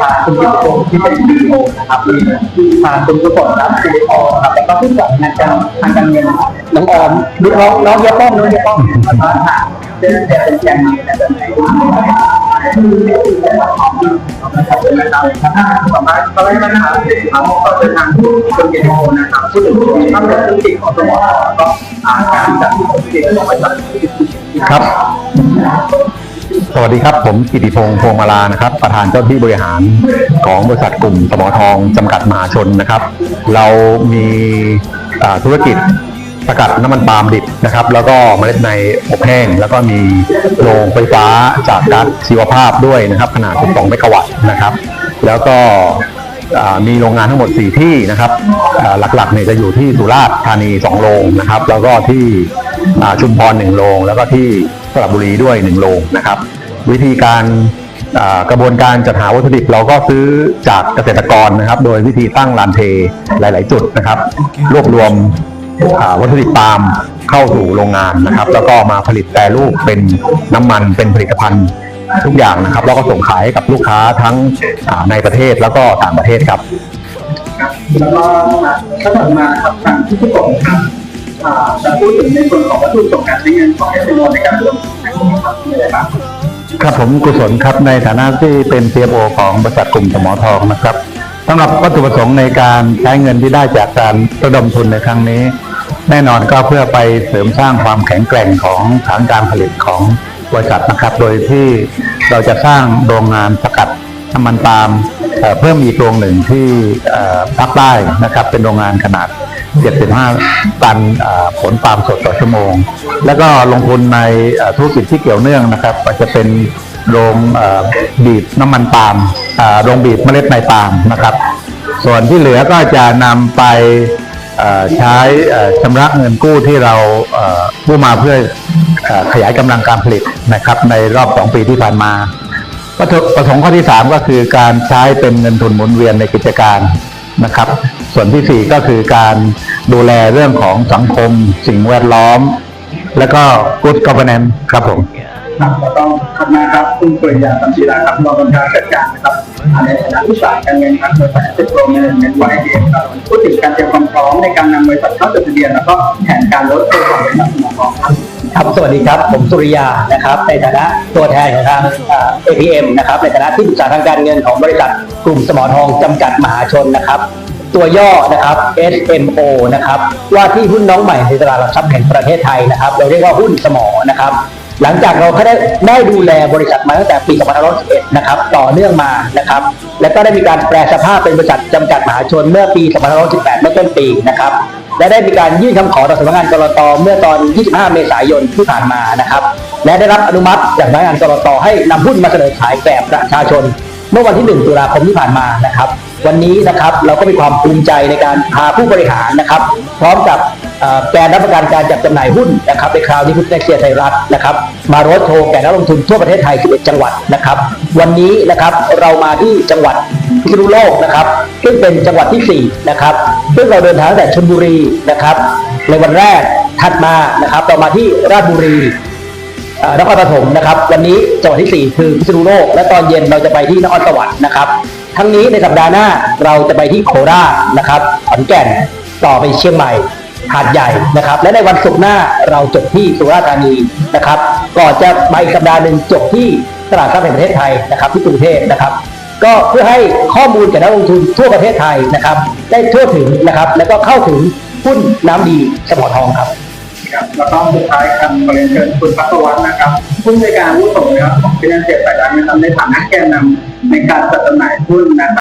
ทางคุณกิตติพงศ์ที่เป็นซีอีโอนะครับมีทางคุณกุศลครับซีอีโอครับแล้วก็ผู้จัดงานการทางการเงินน้องออมดูน้องน้องเยป้องน้องเยป้องแล้วก็ทางเดินเดินเป็นแกนนำนเดินนะครับต่อมาตอนแรกนะครับเราก็เดินทางคุณกิตติพงศ์นะครับพูดถึงภาพรวมธุรกิจของสมองก็การจัดธุรกิจของบริษัทครับ สวัสดีครับ ผมกิติพงษ์พวงมาลานะครับ ประธานเจ้าที่บริหารของบริษัทกลุ่มสมอทองจำกัดมหาชนนะครับ เรามีธุรกิจสกัดน้ำมันปาล์มดิบนะครับ แล้วก็เมล็ดในอบแห้ง แล้วก็มีโรงไฟฟ้าจากก๊าซชีวภาพด้วยนะครับ ขนาด 12 เมกะวัตต์นะครับ แล้วก็มีโรงงานทั้งหมด 4 ที่นะครับหลักๆเนี่ยจะอยู่ที่สุราษฎร์ธานี 2 โรงนะครับ แล้วก็ที่ชุมพร 1 โรง แล้วก็ที่สระบุรีด้วย 1 โรงนะครับ วิธีการอ่ากระบวนการจัดหาวัตถุดิบเราก็ซื้อจากเกษตรกรนะครับ โดยวิธีตั้งลานเทหลาย ๆ จุดนะครับ รวบรวมอ่าวัตถุดิบปาล์มเข้าสู่โรงงานนะครับ แล้วก็มาผลิตแปรรูปเป็นน้ำมันเป็นผลิตภัณฑ์ทุกอย่างนะครับ แล้วก็ส่งขายให้กับลูกค้าทั้งอ่าในประเทศแล้วก็ต่างประเทศครับแล้วก็ถ้าถัดมาครับทางที่ผู้กองครับอ่าจะพูดถึงในส่วนของวัตถุประสงค์การใช้เงินของเอสเอ็มในการลงทุนนะครับมีอะไรบ้าง ครับผมกุศลครับในฐานะที่เป็น CFO ของบริษัทกลุ่มสมอทองนะครับสำหรับวัตถุประสงค์ในการใช้เงินที่ได้จากการระดมทุนในครั้งนี้ แน่นอนก็เพื่อไปเสริมสร้างความแข็งแกร่งของฐานการผลิตของบริษัทนะครับ โดยที่เราจะสร้างโรงงานสกัดน้ำมันปาล์มเพิ่มอีกโรงหนึ่งที่ภาคใต้นะครับ เป็นโรงงานขนาด 75 ตันผลปาล์มสดต่อชั่วโมง แล้วก็ลงทุนในธุรกิจที่เกี่ยวเนื่องนะครับอาจจะเป็นโรงบีบน้ำมันปาล์มโรงบีบเมล็ดในปาล์มนะครับ ส่วนที่เหลือก็จะนำไปใช้ชำระเงินกู้ที่เรากู้มาเพื่อเอ่อขยายกำลังการผลิตนะครับ ในรอบ 2 ปีที่ผ่านมาวัตถุประสงค์ข้อที่ 3 ก็คือการใช้เป็นเงินทุนหมุนเวียนในกิจการ นะครับ ส่วนทีสี่ 4 ก็คือการดูแลเรื่องของสังคม สิ่งแวดล้อม และก็ good governance ครับผมครับแล้วก็ถัดมาครับคุณปริยาสัมชีราครับรองกรรมการจัดการนะครับในฐานะผู้สายการเงินครับบริษัทเซ็ตโรเมนเมนไวเอครับพูดถึงการเตรียมความพร้อมในการนำบริษัทเข้าจดทะเบียนแล้วก็แผนการลดตัวของบริษัทสมองครับ ครับสวัสดีครับ ผมสุริยานะครับ ในฐานะตัวแทนของทาง APM นะครับในฐานะที่ปรึกษาทางการเงินของบริษัทกลุ่มสมอทองจำกัดมหาชนนะครับ ตัวย่อนะครับ SMO นะครับว่าที่หุ้นน้องใหม่ในตลาดหลักทรัพย์แห่งประเทศไทยนะครับ เราเรียกว่าหุ้นสมอนะครับ หลังจากเราได้ได้ดูแลบริษัทมาตั้งแต่ปี2511นะครับต่อเนื่องมานะครับ และก็ได้มีการแปลสภาพเป็นบริษัทจำกัดมหาชนเมื่อปี2518เมื่อต้นปีนะครับ และได้มีการยื่นคำขอต่อสำนักงานกรตเมื่อตอน 25 เมษายนที่ผ่านมานะครับ และได้รับอนุมัติจากสำนักงานกรตให้นำหุ้นมาเสนอขายแก่ประชาชน เมื่อวันที่ 1 ตุลาคมที่ผ่านมานะครับ วันนี้นะครับเราก็มีความภูมิใจในการพาผู้บริหารนะครับ พร้อมกับแกนรับประกันการจัดจำหน่ายหุ้นนะครับในคราวนี้คุณเน็กเซียไทยรัฐนะครับ มาโรดโชว์แก่นักลงทุนทั่วประเทศไทย 11 จังหวัดนะครับ วันนี้นะครับเรามาที่จังหวัด พิษณุโลกนะครับ ซึ่งเป็นจังหวัดที่ 4 นะครับ ซึ่งเราเดินทางแต่ชลบุรีนะครับ ในวันแรกถัดมานะครับเรามาที่ราชบุรีนครปฐมนะครับ วันนี้จังหวัดที่ 4 คือพิษณุโลก และตอนเย็นเราจะไปที่นครสวรรค์นะครับ ทั้งนี้ในสัปดาห์หน้าเราจะไปที่โคราชนะครับขอนแก่นต่อไปเชียงใหม่หาดใหญ่นะครับ และในวันศุกร์หน้าเราจบที่สุราษฎร์ธานีนะครับก่อนจะไปสัปดาห์หนึ่งจบที่ตลาดทรัพย์แห่งประเทศไทยนะครับที่กรุงเทพนะครับ ก็เพื่อให้ข้อมูลแก่นักลงทุนทั่วประเทศไทยนะครับ ได้ทั่วถึงนะครับ แล้วก็เข้าถึงหุ้นน้ำดีสมอทองครับครับแล้วก็สุดท้ายครับขอเรียนเชิญคุณพัฒวัฒน์นะครับผู้ในการผู้ส่งนะครับของฟินแลนเซียสายรัฐนะครับในฐานะแกนนำในการจัดจำหน่ายหุ้นนะครับ